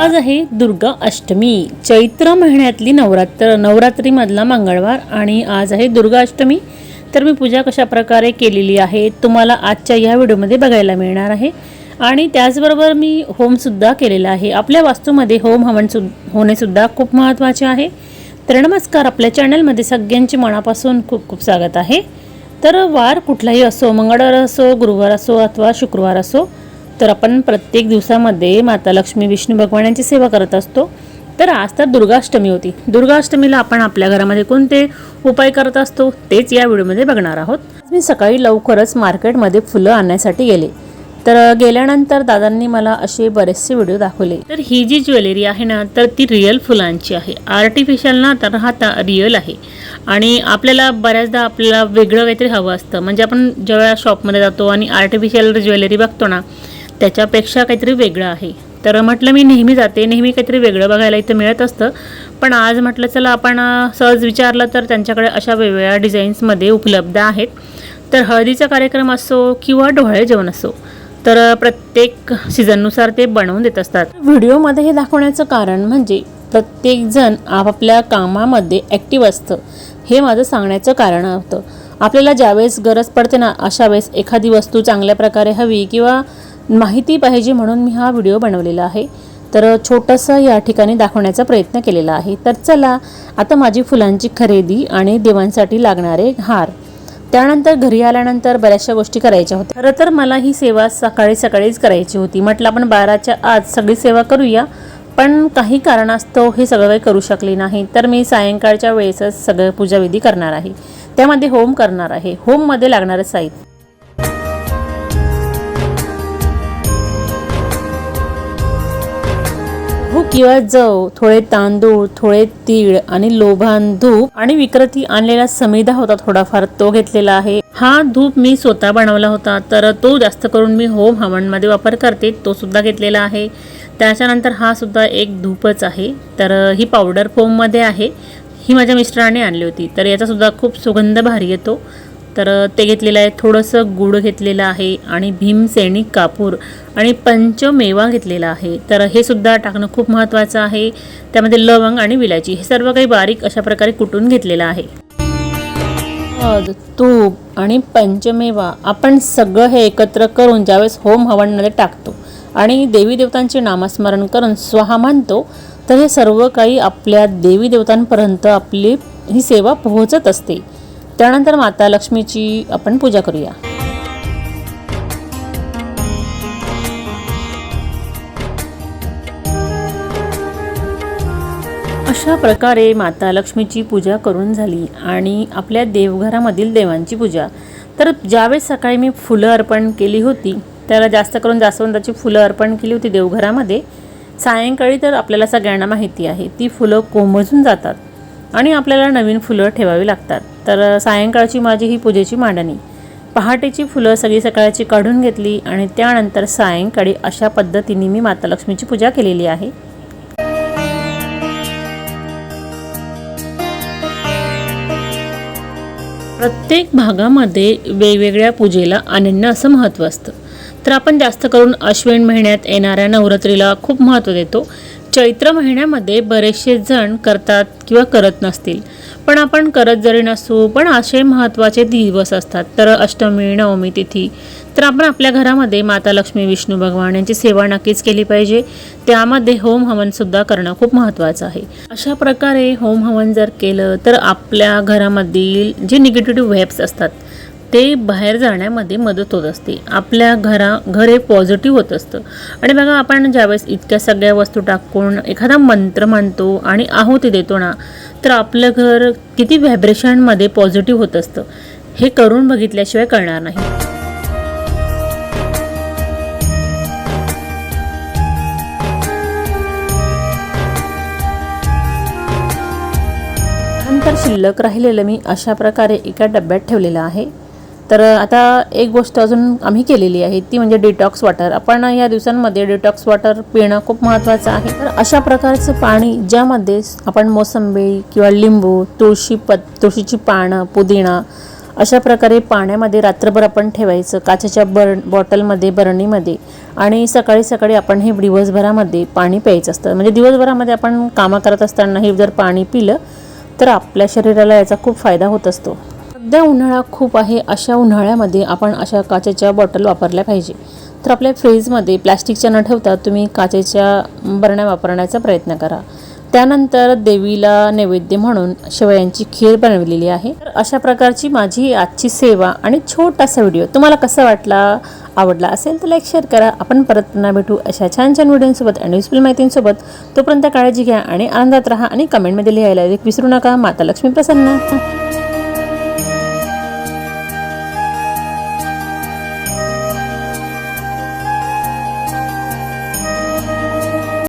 आज आहे दुर्गा अष्टमी. चैत्र महिन्यातली नवरात्र नवरात्रीमधला मंगळवार आणि आज आहे दुर्गा अष्टमी. तर मी पूजा कशा प्रकारे केलेली आहे तुम्हाला आजच्या या व्हिडिओमध्ये बघायला मिळणार आहे. आणि त्याचबरोबर मी होमसुद्धा केलेला आहे. आपल्या वास्तूमध्ये होम हवन सु होणेसुद्धा खूप महत्त्वाचे आहे. तर नमस्कार आपल्या चॅनलमध्ये सगळ्यांचे मनापासून खूप खूप स्वागत आहे. तर वार कुठलाही असो मंगळवार असो गुरुवार असो अथवा शुक्रवार असो तर आपण प्रत्येक दिवसामध्ये माता लक्ष्मी विष्णू भगवानांची सेवा करत असतो. तर आज तर दुर्गाष्टमी होती. दुर्गाष्टमीला आपण आपल्या घरामध्ये कोणते उपाय करत असतो तेच या व्हिडिओमध्ये बघणार आहोत. मी सकाळी लवकरच मार्केटमध्ये फुलं आणण्यासाठी गेले. तर गेल्यानंतर दादांनी मला असे बरेचसे व्हिडिओ दाखवले. तर ही जी ज्वेलरी आहे ना तर ती रिअल फुलांची आहे. आर्टिफिशियल ना तर हा रिअल आहे. आणि आपल्याला बऱ्याचदा आपल्याला वेगळं काहीतरी हवं असतं. म्हणजे आपण ज्यावेळेला शॉपमध्ये जातो आणि आर्टिफिशियल ज्वेलरी बघतो ना त्याच्यापेक्षा काहीतरी वेगळं आहे. तर म्हटलं मी नेहमी जाते नेहमी काहीतरी वेगळं बघायला इथं मिळत असतं. पण आज म्हटलं चला आपण सहज विचारलं तर त्यांच्याकडे अशा वेगवेगळ्या डिझाईन्समध्ये उपलब्ध आहेत. तर हळदीचा कार्यक्रम असो किंवा डोहाळे जेवण असो तर प्रत्येक सीझननुसार ते बनवून देत असतात. व्हिडिओमध्ये हे दाखवण्याचं कारण म्हणजे प्रत्येकजण आपापल्या कामामध्ये ॲक्टिव्ह असतं. हे माझं सांगण्याचं कारण होतं. आपल्याला ज्यावेळेस गरज पडते ना अशा वेळेस एखादी वस्तू चांगल्या प्रकारे हवी किंवा माहिती पाहिजे म्हणून मी हा व्हिडिओ बनवलेला आहे. तर छोटंसं या ठिकाणी दाखवण्याचा प्रयत्न केलेला आहे. तर चला आता माझी फुलांची खरेदी आणि देवांसाठी लागणारे हार. त्यानंतर घरी आल्यानंतर बऱ्याचशा गोष्टी करायच्या होत्या. खरं तर मला ही सेवा सकाळी सकाळीच करायची होती. म्हटलं आपण बाराच्या आज सगळी सेवा करूया पण काही कारणास्तव हे सगळं काही करू शकले नाही. तर मी सायंकाळच्या वेळेसच सगळं पूजाविधी करणार आहे. त्यामध्ये होम करणार आहे. होममध्ये लागणारं साहित्य. हो किंवा जव थोडे तांदूळ थोडे तीळ आणि लोभान धूप आणि विक्रती आणलेला समिधा होता थोडाफार. तो घेतलेला आहे. हा धूप मी स्वतः बनवला होता. तर तो जास्त करून मी होम हवनमध्ये वापर करते. तो सुद्धा घेतलेला आहे. त्याच्यानंतर हा सुद्धा एक धूपच आहे. तर ही पावडर फोममध्ये आहे. ही माझ्या मिस्टराने आणली होती. तर याचा सुद्धा खूप सुगंध भारी येतो. तर ते घेतलेलं आहे. थोडंसं गुळ घेतलेलं आहे आणि भीमसेनी कापूर आणि पंचमेवा घेतलेला आहे. तर हे सुद्धा टाकणं खूप महत्त्वाचं आहे. त्यामध्ये लवंग आणि विलायची हे सर्व काही बारीक अशा प्रकारे कुटून घेतलेलं आहे. हळद तूप आणि पंचमेवा आपण सगळं हे एकत्र करून ज्यावेळेस होम हवनमध्ये टाकतो आणि देवी देवतांचे नामस्मरण करून स्वाहा मानतो तर हे सर्व काही आपल्या देवी देवतांपर्यंत आपली ही सेवा पोहोचत असते. त्यानंतर माता लक्ष्मीची आपण पूजा करूया. अशा प्रकारे माता लक्ष्मीची पूजा करून झाली आणि आपल्या देवघरामधील देवांची पूजा. तर ज्यावेळेस सकाळी मी फुलं अर्पण केली होती त्याला जास्त करून जास्वंदाची फुलं अर्पण केली होती देवघरामध्ये सायंकाळी तर आपल्याला सगळ्यांना माहिती आहे ती फुलं कोमजून जातात आणि आपल्याला नवीन फुलं ठेवावी लागतात. तर सायंकाळची माझी ही पूजेची मांडणी. पहाटेची फुलं सगळी सकाळची काढून घेतली आणि त्यानंतर सायंकाळी अशा पद्धतीने मी माता लक्ष्मीची पूजा केलेली आहे. प्रत्येक भागामध्ये वेगवेगळ्या पूजेला अनन्य असं महत्त्व असतं. तर आपण जास्त करून अश्विन महिन्यात येणाऱ्या नवरात्रीला खूप महत्त्व देतो. चैत्र महिन्यामध्ये बरेचसे जण करतात किंवा करत नसतील. पण आपण करत जरी नसू पण असे महत्त्वाचे दिवस असतात. तर अष्टमी नवमी तिथी तर आपण आपल्या घरामध्ये माता लक्ष्मी विष्णू भगवान यांची सेवा नक्कीच केली पाहिजे. त्यामध्ये होम हवनसुद्धा करणं खूप महत्त्वाचं आहे. अशा प्रकारे होम हवन जर केलं तर आपल्या घरामधील जे निगेटिव्ह वेब्स असतात ते बाहेर जाण्यामध्ये मदत होत असते. आपल्या घरा घर हे पॉझिटिव्ह होत असतं. आणि बघा आपण ज्यावेळेस इतक्या सगळ्या वस्तू टाकून एखादा मंत्र म्हणतो आणि आहुती देतो ना तर आपलं घर किती व्हायब्रेशनमध्ये पॉझिटिव्ह होत असतं. हे करून बघितल्याशिवाय कळणार नाही. नंतर शिल्लक राहिलेलं मी अशा प्रकारे एका डब्यात ठेवलेलं आहे. तर आता एक गोष्ट अजून आम्ही केलेली आहे ती म्हणजे डिटॉक्स वॉटर आपण या दिवसांमध्ये डिटॉक्स वॉटर पिणं खूप महत्त्वाचं आहे. तर अशा प्रकारचं पाणी ज्यामध्ये आपण मोसंबी किंवा लिंबू तुळशी पत तुळशीची पानं पुदिना अशा प्रकारे पाण्यामध्ये रात्रभर आपण ठेवायचं काचेच्या बर बॉटलमध्ये बरणीमध्ये. आणि सकाळी सकाळी आपण हे दिवसभरामध्ये पाणी प्यायचं असतं. म्हणजे दिवसभरामध्ये आपण कामं करत असताना हे जर पाणी पिलं तर आपल्या शरीराला याचा खूप फायदा होत असतो. सध्या उन्हाळा खूप आहे अशा उन्हाळ्यामध्ये आपण अशा काचेच्या बॉटल वापरल्या पाहिजे. तर आपल्या फ्रीजमध्ये प्लॅस्टिकच्या न ठेवता तुम्ही काचेच्या बरण्या वापरण्याचा प्रयत्न करा. त्यानंतर देवीला नैवेद्य म्हणून शेवयांची खीर बनवलेली आहे. तर अशा प्रकारची माझी आजची सेवा आणि छोटासा व्हिडिओ तुम्हाला कसा वाटला आवडला असेल तर लाईक शेअर करा. आपण परत पुन्हा भेटू अशा छान छान व्हिडिओंसोबत आणि युजफुल माहितींसोबत. तोपर्यंत काळजी घ्या आणि आनंदात राहा आणि कमेंटमध्ये लिहायला विसरू नका. माता लक्ष्मी प्रसन्न.